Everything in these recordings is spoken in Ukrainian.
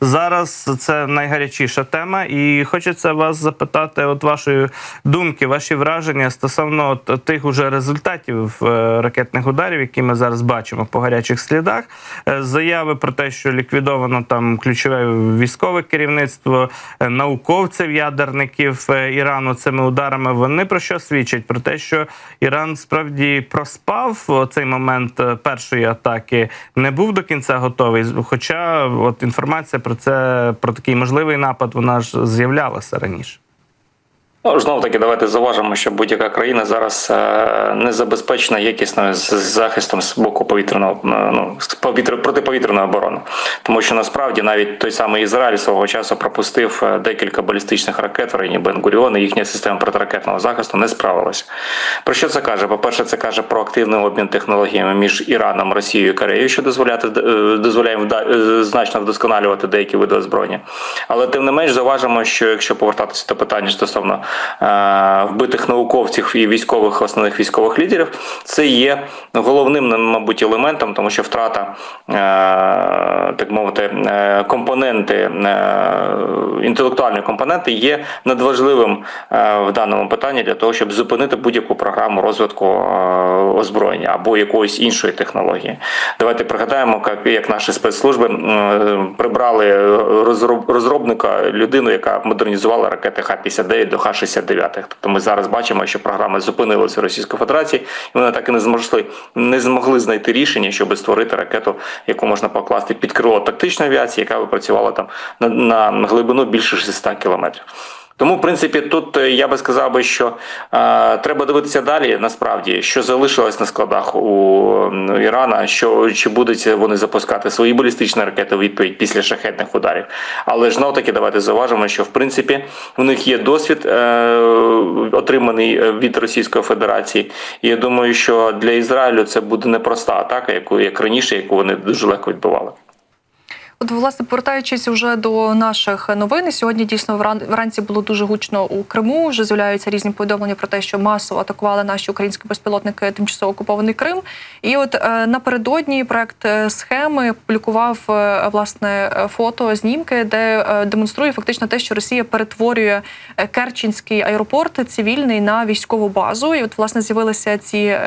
зараз це найгарячіша тема, і хочеться вас запитати, от вашої думки, ваші враження стосовно от тих уже результатів е, ракетних ударів, які ми зараз бачимо по гарячих слідах. Е, Заяви про те, що ліквідовано там ключове військове керівництво е, науковців ядерників Ірану цими ударами. Вони про що свідчать? Про те, що Іран справді проспав цей момент першої атаки, не був до кінця готовий. Хоча от інформація про це про такий можливий напад, вона ж з'являлася раніше. Ну, знову таки, давайте зауважимо, що будь-яка країна зараз е, не забезпечена якісною захистом з боку повітряного е, ну, повітря протиповітряної оборони, тому що насправді навіть той самий Ізраїль свого часу пропустив е, декілька балістичних ракет в районі Бен-Гуріон, і їхня система протиракетного захисту не справилася. Про що це каже? По перше, це каже про активний обмін технологіями між Іраном, Росією і Кореєю, що дозволяти дозволяє значно вдосконалювати деякі види озброєння. Але тим не менш зауважимо, що якщо повертатися до питання стосовно вбитих науковців і військових основних військових лідерів, це є головним, мабуть, елементом, тому що втрата, е, так мовити, е, компоненти, е, інтелектуальні компоненти є надважливим е, в даному питанні для того, щоб зупинити будь-яку програму розвитку е, озброєння або якоїсь іншої технології. Давайте пригадаємо, як, наші спецслужби е, прибрали розробника, людину, яка модернізувала ракети Х-59 до Х-69. Тобто ми зараз бачимо, що програми зупинилися в Російської Федерації, і вони так і не змогли, не змогли знайти рішення, щоб створити ракету, яку можна покласти під крило тактичної авіації, яка би працювала там на, на глибину більше 600 кілометрів. Тому, в принципі, тут е, я би сказав би, що е, треба дивитися далі, насправді, що залишилось на складах у Ірана, що чи будуть вони запускати свої балістичні ракети у відповідь після шахетних ударів. Але ж таки давайте зауважимо, що в принципі у них є досвід, е, отриманий е, від Російської Федерації. І я думаю, що для Ізраїлю це буде непроста атака, яку як раніше, яку вони дуже легко відбивали. От, власне, повертаючись уже до наших новин, сьогодні дійсно вран- вранці було дуже гучно у Криму. Вже з'являються різні повідомлення про те, що масово атакували наші українські безпілотники тимчасово окупований Крим. І от е, напередодні проект е, схеми публікував е, власне фото, знімки, де демонструє фактично те, що Росія перетворює Керченський аеропорт цивільний на військову базу. І от власне з'явилися ці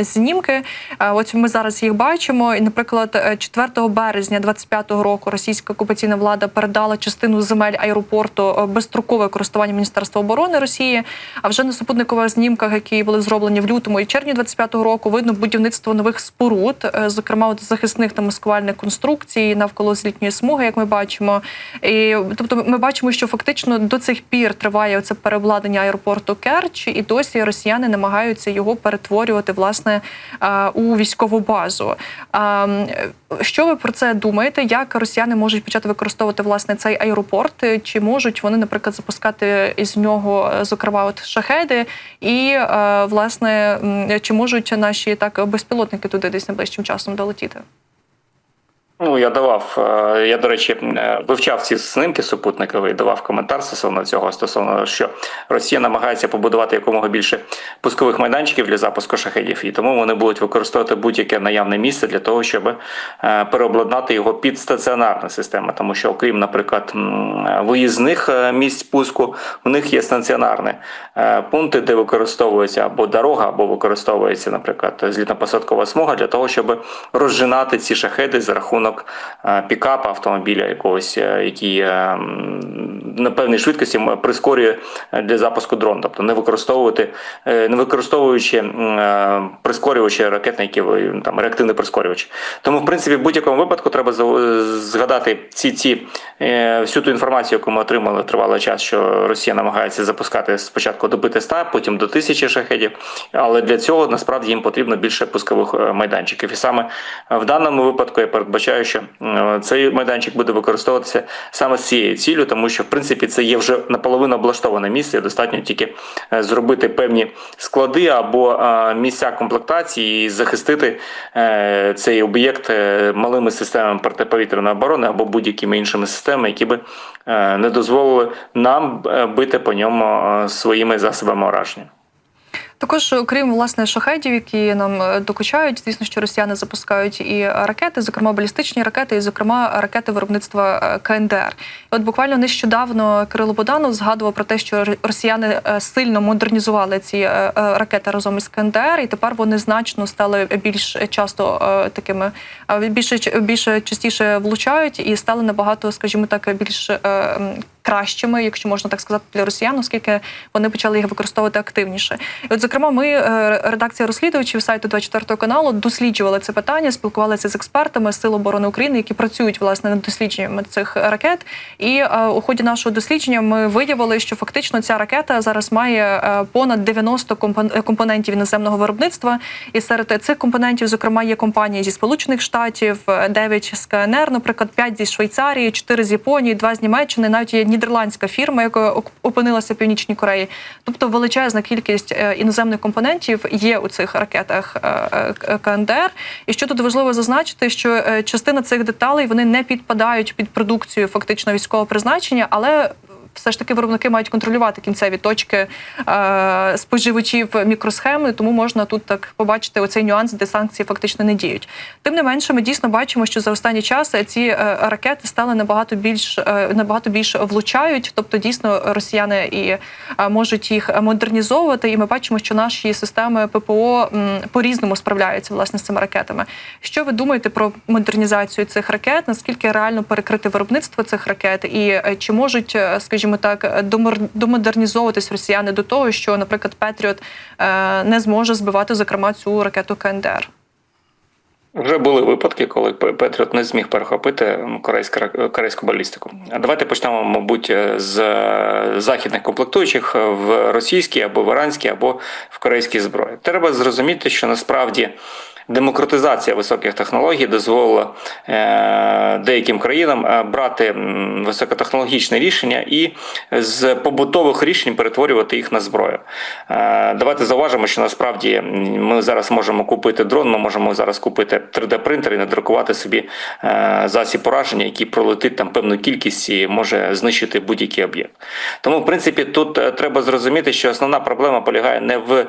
знімки. От ми зараз їх бачимо. І, наприклад, е, 4 березня 25 року російська окупаційна влада передала частину земель аеропорту е, безстрокове користування Міністерства оборони Росії. А вже на супутникових знімках, які були зроблені в лютому і червні 25-го року, видно будівництво нових споруд, е, зокрема от захисних та маскувальних конструкцій навколо злітньої смуги, як ми бачимо. І тобто, ми бачимо, що фактично до цих пір триває це переобладнання аеропорту Керч, і досі росіяни намагаються його перетворювати власне е, у військову базу. Що ви про це думаєте? Як росіяни можуть почати використовувати власне цей аеропорт? Чи можуть вони, наприклад, запускати із нього, е, зокрема, от шахеди, і е, власне чи можуть наші так безпілотники туди десь найближчим часом долетіти? Ну, я давав. е, Я, до речі, е, вивчав ці снимки супутникові, давав коментар стосовно цього, стосовно що Росія намагається побудувати якомога більше пускових майданчиків для запуску шахедів, і тому вони будуть використовувати будь-яке наявне місце для того, щоб е, переобладнати його під стаціонарну систему. Тому що, окрім, наприклад, виїзних місць пуску, у них є стаціонарні пункти, де використовується або дорога, або використовується, наприклад, злітно-посадкова смуга для того, щоб розжинати ці шахеди за рахунок е, пікапа автомобіля якогось, е, який е, на певній швидкості прискорює для запуску дрон, тобто не використовувати, не використовуючи прискорювачі ракетні, які там реактивний прискорювач. Тому, в принципі, в будь-якому випадку треба згадати ці ці всю ту інформацію, яку ми отримали тривалий час, що Росія намагається запускати спочатку до 500, потім до 1000 шахедів. Але для цього насправді їм потрібно більше пускових майданчиків. І саме в даному випадку я передбачаю, що е, цей майданчик буде використовуватися саме з цією ціллю, тому що в принципі це є вже наполовину облаштоване місце. Достатньо тільки е, зробити певні склади або місця комплектації і захистити е, цей об'єкт е, малими системами протиповітряної оборони або будь-якими іншими системами, які би не дозволили нам бити по ньому своїми засобами ураження. Також, окрім власне шахедів, які нам е, докучають, звісно, що росіяни запускають і ракети, зокрема балістичні ракети, і зокрема ракети виробництва е, КНДР. І от буквально нещодавно Кирило Боданов згадував про те, що росіяни е, сильно модернізували ці е, е, ракети разом із КНДР, і тепер вони значно стали більш часто е, такими е, більше більше частіше влучають і стали набагато, скажімо так, більш е, кращими, якщо можна так сказати, для росіян, оскільки вони почали їх використовувати активніше. І от, зокрема, ми, е, редакція розслідувачів сайту 24 каналу, досліджували це питання, спілкувалися з експертами Сил оборони України, які працюють власне над дослідженнями цих ракет. І е, у ході нашого дослідження ми виявили, що фактично ця ракета зараз має е, понад 90 компон- компонентів іноземного виробництва. І серед цих компонентів, зокрема, є компанії зі Сполучених Штатів, 9 з КНР, наприклад, 5 зі Швейцарії, 4 з Японії, 2 з Німеччини, навіть є нідерландська фірма, яка оп- опинилася в Північній Кореї. Тобто величезна кількість е, іноземних компонентів є у цих ракетах е, е, КНДР. І що тут важливо зазначити, що частина цих деталей вони не підпадають під продукцію фактично військового призначення, але все ж таки виробники мають контролювати кінцеві точки е, споживачів мікросхеми, тому можна тут так побачити оцей нюанс, де санкції фактично не діють. Тим не менше, ми дійсно бачимо, що за останній час ці е, ракети стали набагато більш е, набагато більш влучають, тобто дійсно росіяни і е, можуть їх модернізовувати. І ми бачимо, що наші системи ППО м, по-різному справляються власне з цими ракетами. Що ви думаєте про модернізацію цих ракет? Наскільки реально перекрити виробництво цих ракет? І чи можуть, е, скажімо так, домодернізовуватись росіяни до того, що, наприклад, Петріот е, не зможе збивати зокрема цю ракету КНДР? Вже були випадки, коли Петріот не зміг перехопити корейську, корейську балістику. Давайте почнемо, мабуть, з е, західних комплектуючих в російській або в іранській, або в корейській зброї. Треба зрозуміти, що насправді. Демократизація високих технологій дозволила е, деяким країнам е, брати високотехнологічне рішення і з побутових рішень перетворювати їх на зброю. Е, давайте зауважимо, що насправді ми зараз можемо купити дрон, ми можемо зараз купити 3D-принтер і надрукувати собі засіб пораження, який пролетить там певну кількість і може знищити будь-який об'єкт. Тому, в принципі, тут треба зрозуміти, що основна проблема полягає не в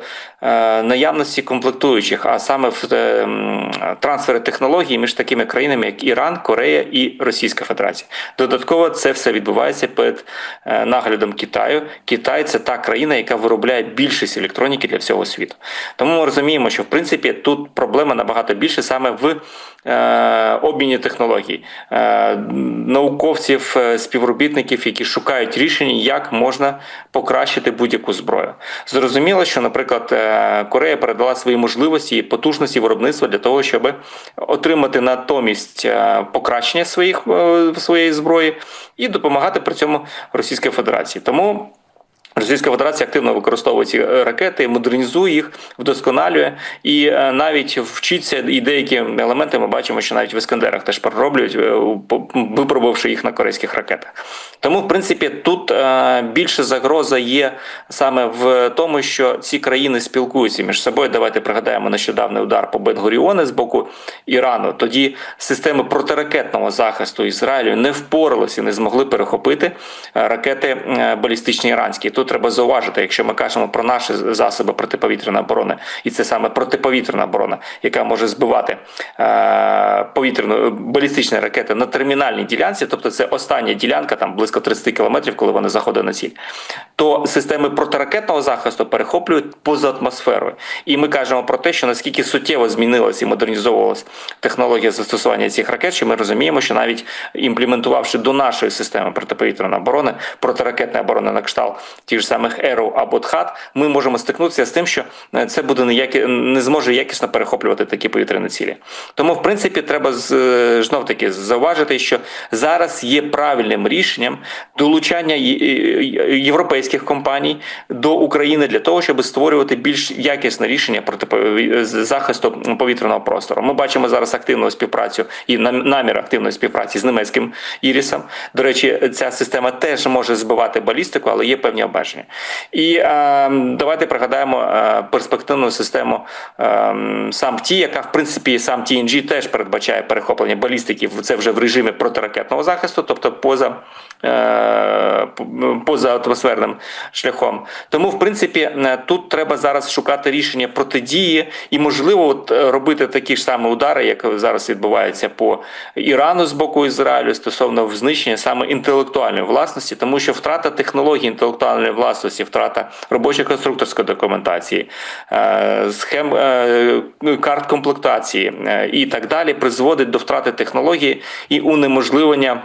наявності комплектуючих, а саме в е, м, трансфері технологій між такими країнами, як Іран, Корея і Російська Федерація. Додатково це все відбувається під е, наглядом Китаю. Китай це та країна, яка виробляє більшість електроніки для всього світу. Тому ми розуміємо, що в принципі тут проблема набагато більше саме в е, обміні технологій, е, науковців, співробітників, які шукають рішення, як можна покращити будь-яку зброю. Зрозуміло, що, наприклад, Корея передала свої можливості і потужності виробництва для того, щоб отримати натомість е, покращення своїх е, своєї зброї і допомагати при цьому Російській Федерації. Тому. Російська Федерація активно використовує ці е, ракети, модернізує їх, вдосконалює і е, навіть вчиться і деякі елементи ми бачимо, що навіть в Іскандерах теж перероблюють, е, випробувавши їх на корейських ракетах. Тому, в принципі, тут більше загроза є саме в тому, що ці країни спілкуються між собою. Давайте пригадаємо нещодавний удар по Бенгуріони з боку Ірану. Тоді системи протиракетного захисту Ізраїлю не впоралися, не змогли перехопити ракети балістичні іранські. Тут треба зауважити, якщо ми кажемо про наші засоби протиповітряної оборони, і це саме протиповітряна оборона, яка може збивати е, повітряну балістичні ракети на термінальній ділянці, тобто це остання ділянка, там близько 30 кілометрів, коли вони заходять на ціль, то системи протиракетного захисту перехоплюють поза атмосферою. І ми кажемо про те, що наскільки суттєво змінилася і модернізовувалася технологія застосування цих ракет, що ми розуміємо, що навіть імплементувавши до нашої системи протиповітряної оборони, протиракетної оборони на кшталт тих ж самих ЕРУ або ТХАТ, ми можемо стикнутися з тим, що е, це буде неякі, не зможе якісно перехоплювати такі повітряні цілі. Тому, в принципі, треба знов таки зауважити, що зараз є правильним рішенням долучання є- європейських компаній до України для того, щоб створювати більш якісне рішення проти захисту повітряного простору. Ми бачимо зараз активну співпрацю і нам- намір активної співпраці з німецьким ірісом. До речі, ця система теж може збивати балістику, але є певні обмеження. Обмеження. І е, давайте пригадаємо е, перспективну систему е, сам яка в принципі сам TNG теж передбачає перехоплення балістики. Це вже в режимі протиракетного захисту, тобто поза. е, Поза атмосферним шляхом, тому в принципі е, тут треба зараз шукати рішення протидії і можливо от робити такі ж самі удари, як зараз відбуваються по Ірану з боку Ізраїлю стосовно знищення саме інтелектуальної власності, тому що втрата технологій інтелектуальної власності, втрата робочо-конструкторської документації, е, схем е, карт комплектації е, і так далі призводить до втрати технології і унеможливлення.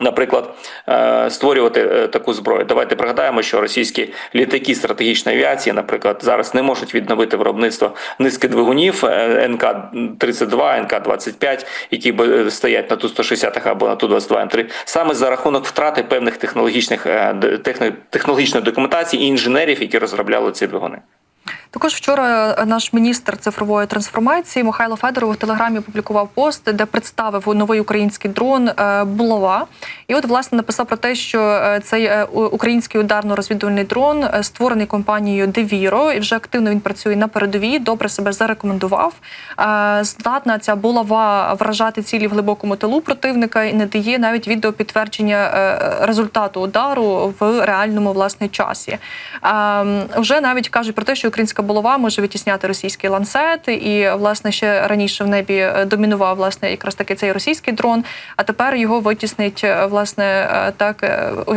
Наприклад, е, створювати е, таку зброю. Давайте пригадаємо, що російські літаки стратегічної авіації, наприклад, зараз не можуть відновити виробництво низки двигунів е, НК-32, НК-25, які б е, стоять на Ту-160 або на Ту-22 М3, саме за рахунок втрати певних технологічних техно- технологічної документації і інженерів, які розробляли ці двигуни. Також вчора наш міністр цифрової трансформації Михайло Федоров у телеграмі опублікував пост, де представив новий український дрон е, булава. І от власне написав про те, що е, цей е, український ударно-розвідувальний дрон е, створений компанією Девіро, і вже активно він працює на передовій. Добре себе зарекомендував. Е, Здатна ця булава вражати цілі в глибокому тилу противника і не дає навіть відео підтвердження е, результату удару в реальному власне часі. Е, Вже навіть кажуть про те, що українська булава може витісняти російський ланцет, і власне ще раніше в небі е, домінував власне якраз таки цей російський дрон. А тепер його витіснить е, власне е, так.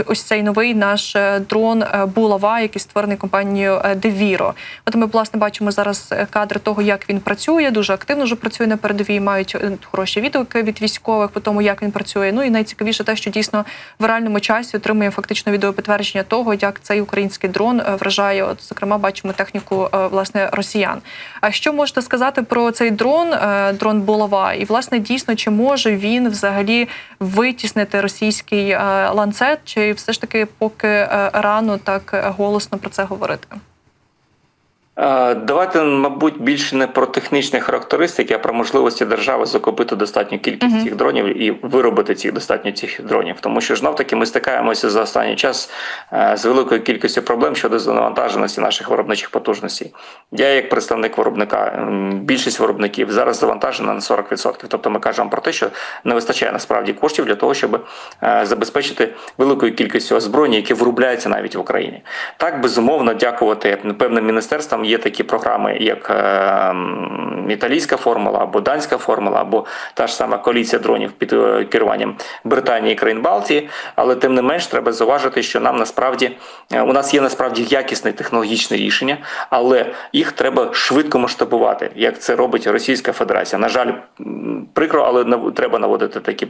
Ось цей новий наш дрон булава, який створений компанією Девіро. От ми власне бачимо зараз кадри того, як він працює. Дуже активно вже працює на передовій. Мають хороші відгуки від військових по тому, як він працює. Ну і найцікавіше те, що дійсно в реальному часі отримує фактично відеопідтвердження того, як цей український дрон вражає. От зокрема, бачимо техніку власне росіян. А що можете сказати про цей дрон, е, дрон Булава? І власне дійсно чи може він взагалі витіснити російський е, ланцет, чи все ж таки поки е, рано так е, голосно про це говорити? Е, Давайте, мабуть, більше не про технічні характеристики, а про можливості держави закупити достатню кількість цих дронів і виробити цих достатньо цих дронів. Тому що знов таки ми стикаємося за останній час е, з великою кількістю проблем щодо завантаженості наших виробничих потужностей. Я, як представник виробника, більшість виробників зараз завантажена на 40%. Тобто ми кажемо про те, що не вистачає насправді коштів для того, щоб е, забезпечити великою кількістю озброєння, яке виробляється навіть в Україні. Так, безумовно, дякувати певним міністерствам. Є такі програми, як е, італійська формула або данська формула, або та ж сама коаліція дронів під е, керуванням Британії і країн Балтії. Але тим не менш треба зауважити, що нам насправді е, у нас є насправді якісне технологічне рішення, але їх треба швидко масштабувати, як це робить Російська Федерація. На жаль, прикро, але треба наводити такі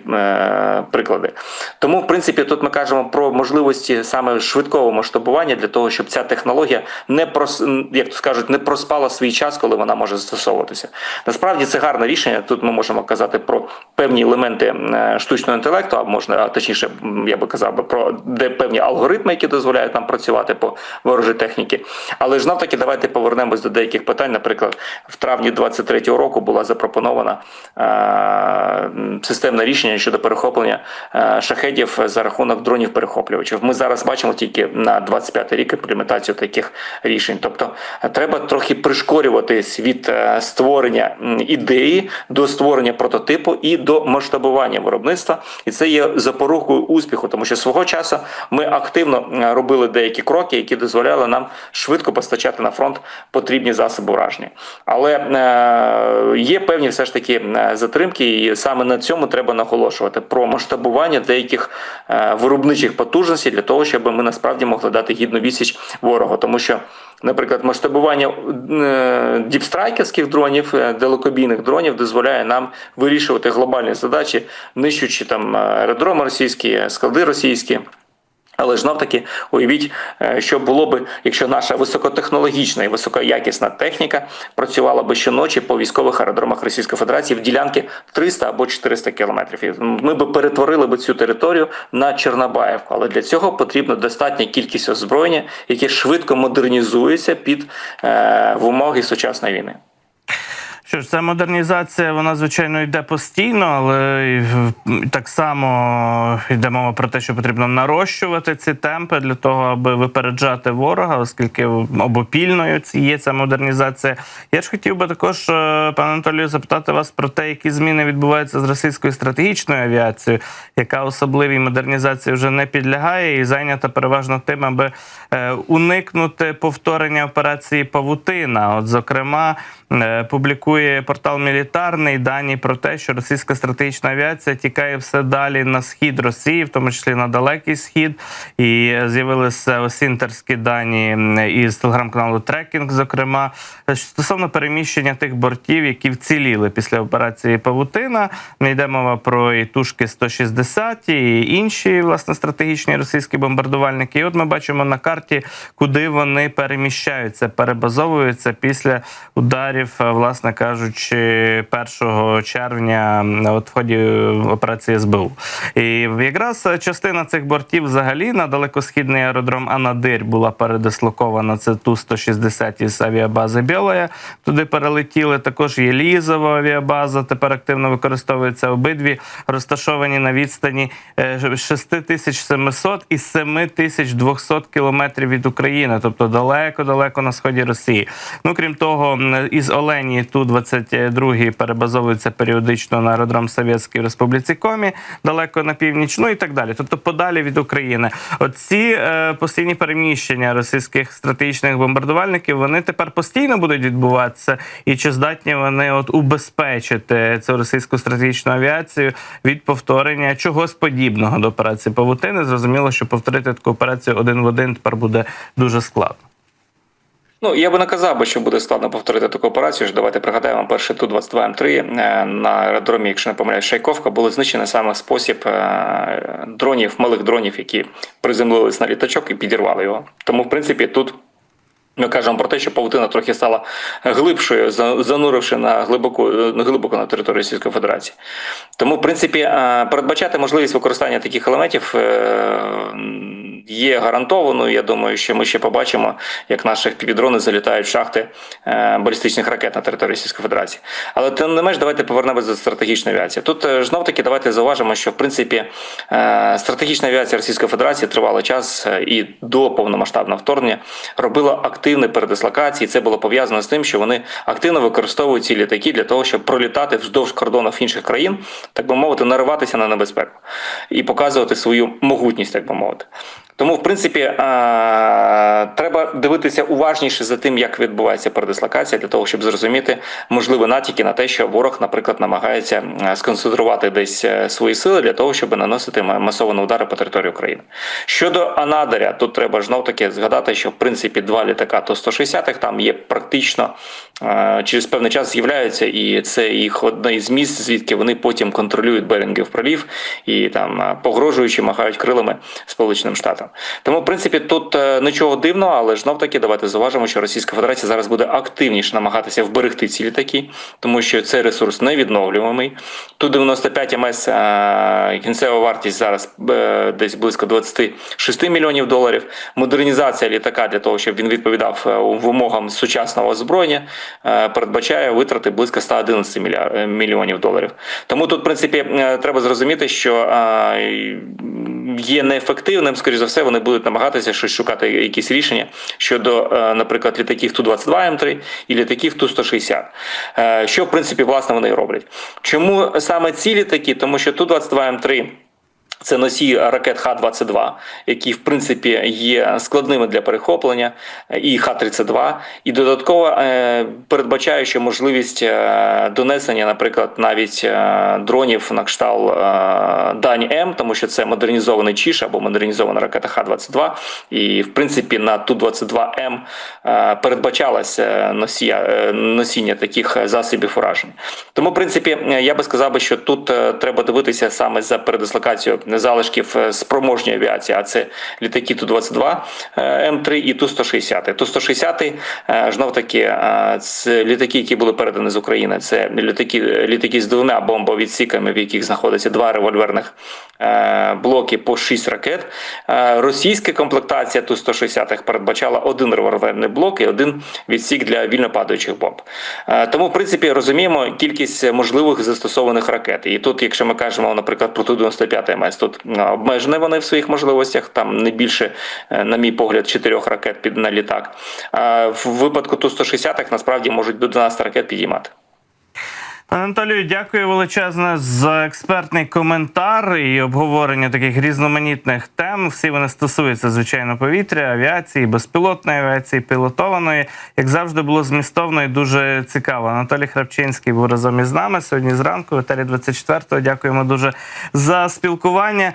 приклади. Тому, в принципі, тут ми кажемо про можливості саме швидкого масштабування для того, щоб ця технологія не прос, як то скажуть, не проспала свій час, коли вона може застосовуватися. Насправді це гарне рішення. Тут ми можемо казати про певні елементи е, штучного інтелекту, а можна а точніше, я би казав би про де певні алгоритми, які дозволяють нам працювати по ворожій техніці. Але ж навтаки, давайте повернемось до деяких питань. Наприклад, в травні 23-го року була запропонована е, системне рішення щодо перехоплення е, шахедів за рахунок дронів перехоплювачів. Ми зараз бачимо тільки на 25-й рік імплементацію таких рішень. Тобто треба трохи пришкорюватись від е, створення ідеї до створення прототипу і до масштабування виробництва. І це є запорукою успіху, тому що свого часу ми активно робили деякі кроки, які дозволяли нам швидко постачати на фронт потрібні засоби ураження. Але е, є певні все ж таки затримки, і саме на цьому треба наголошувати про масштабування деяких е, виробничих потужностей для того, щоб ми насправді могли дати гідну відсіч ворогу, тому що. Наприклад, масштабування е, діпстрайкерських дронів, е, далекобійних дронів дозволяє нам вирішувати глобальні задачі, нищуючи там е, аеродроми російські, склади російські. Але ж таки уявіть, е, що було би, якщо наша високотехнологічна і високоякісна техніка працювала би щоночі по військових аеродромах Російської Федерації в ділянки 300 або 400 кілометрів. І Ми би перетворили би цю територію на Чорнобаївку. Але для цього потрібна достатня кількість озброєння, яке швидко модернізується під е, вимоги сучасної війни. Що ж, ця модернізація, вона звичайно йде постійно, але так само йде мова про те, що потрібно нарощувати ці темпи для того, аби випереджати ворога, оскільки обопільною є ця модернізація. Я ж хотів би також, е, пане Анатолію, запитати вас про те, які зміни відбуваються з російською стратегічною авіацією, яка особливій модернізації вже не підлягає і зайнята переважно тим, аби е, уникнути повторення операції Павутина. От, зокрема, е, публікує портал Мілітарний дані про те, що російська стратегічна авіація тікає все далі на схід Росії, в тому числі на далекий схід. І з'явилися осінтерські дані із телеграм-каналу Трекінг, зокрема, стосовно переміщення тих бортів, які вціліли після операції Павутина. Не йде мова про і тушки 160 і інші власне стратегічні російські бомбардувальники. І от ми бачимо на карті, куди вони переміщаються, перебазовуються після ударів, власне кажучи, 1 червня от в ході операції СБУ. І якраз частина цих бортів взагалі на далекосхідний аеродром Анадир була передислокована. Це ту 160 із авіабази Білоя. Туди перелетіли. Також є Лізова авіабаза. Тепер активно використовується обидві, розташовані на відстані е, 6700 і 7200 кілометрів від України, тобто далеко-далеко на сході Росії. Ну крім того, із Олені ту 22 перебазовуються періодично на аеродром Совєтський в Республіці Комі, далеко на північ, ну і так далі. Тобто подалі від України. Оці е, постійні переміщення російських стратегічних бомбардувальників вони тепер постійно будуть відбуватися, і чи здатні вони от убезпечити цю російську стратегічну авіацію від повторення чогось подібного до операції Павутини? Зрозуміло, що повторити таку операцію один в один тепер буде дуже складно. Ну, я би наказав би, що буде складно повторити таку операцію. Ж давайте пригадаємо, перший ту 22 М3 е, на аеродромі, якщо не помиляюсь, Шайковка, були знищені саме спосіб е, дронів, малих дронів, які приземлились на літачок і підірвали його. Тому, в принципі, тут. Ми кажемо про те, що павутина трохи стала глибшою, зануривши на глибоко, на глибоко на територію Російської Федерації. Тому, в принципі, е, передбачати можливість використання таких елементів е, є гарантованою. Я думаю, що ми ще побачимо, як наші півдрони залітають в шахти е, балістичних ракет на території Російської Федерації. Але тим не менш, давайте повернемося до стратегічної авіації. Тут е, знов таки давайте зауважимо, що в принципі е, стратегічна авіація Російської Федерації тривалий час е, і до повномасштабного вторгнення робила активні передислокації. Це було пов'язано з тим, що вони активно використовують ці літаки для того, щоб пролітати вздовж кордонів інших країн, так би мовити, нариватися на небезпеку і показувати свою могутність, так би мовити. Тому, в принципі, е, треба дивитися уважніше за тим, як відбувається передислокація, для того, щоб зрозуміти можливі натяки на те, що ворог, наприклад, намагається е, сконцентрувати десь е, свої сили для того, щоб наносити ма- масовані удари по території України. Щодо Анадиря, тут треба знов таки згадати, що в принципі два літака то 160 там є практично через певний час з'являються, і це їх одне із місць, звідки вони потім контролюють Берінгів пролів і там погрожуючи махають крилами Сполученим Штатам. Тому, в принципі, тут е, нічого дивного, але знов таки давайте зауважимо, що Російська Федерація зараз буде активніше намагатися вберегти ці літаки, тому що цей ресурс невідновлюваний. Тут 95 МС е, кінцева вартість зараз е, десь близько 26 мільйонів доларів. Модернізація літака для того, щоб він відповідав вимогам сучасного озброєння, передбачає витрати близько 111 мілья- е, мільйонів доларів. Тому тут, в принципі, е, треба зрозуміти, що е, є неефективним, скоріш за все, вони будуть намагатися щось шукати якісь рішення щодо, е, наприклад, літаків Ту-22 М3 і літаків Ту-160. Е, Що, в принципі, власне, вони роблять. Чому саме ці літаки? Тому що Ту-22 М3 це носій ракет Х-22, які в принципі є складними для перехоплення, і Х-32, і додатково е, передбачаючи можливість е, донесення, наприклад, навіть е, дронів на кшталт е, Дань М, тому що це модернізований Чіш або модернізована ракета Х-22. І в принципі на Ту-22М е, передбачалося носія, е, носіння таких засобів ураження. Тому, в принципі, я би сказав би, що тут треба дивитися саме за передислокацією залишків е, спроможньої авіації, а це літаки Ту-22 е, М3 і Ту-160. Ту-160 е, знов таки це літаки, які були передані з України. Це літаки, літаки з двома бомбовідсіками, в яких знаходиться два револьверних е, блоки по 6 ракет. Е, Російська комплектація Ту-160 передбачала один револьверний блок і один відсік для вільно падаючих бомб. Тому, в принципі, розуміємо кількість можливих застосованих ракет. І тут, якщо ми кажемо, наприклад, про Ту-95 МС, тут е, обмежені вони в своїх можливостях, там не більше, е, на мій погляд, чотирьох ракет під на літак. А в випадку Ту-160 насправді можуть до 12 ракет підіймати. Анатолію, дякую величезне за експертний коментар і обговорення таких різноманітних тем. Всі вони стосуються звичайно повітря, авіації, безпілотної авіації, пілотованої. Як завжди, було змістовно і дуже цікаво. Анатолій Храпчинський був разом із нами сьогодні зранку. В етері 24 Дякуємо дуже за спілкування.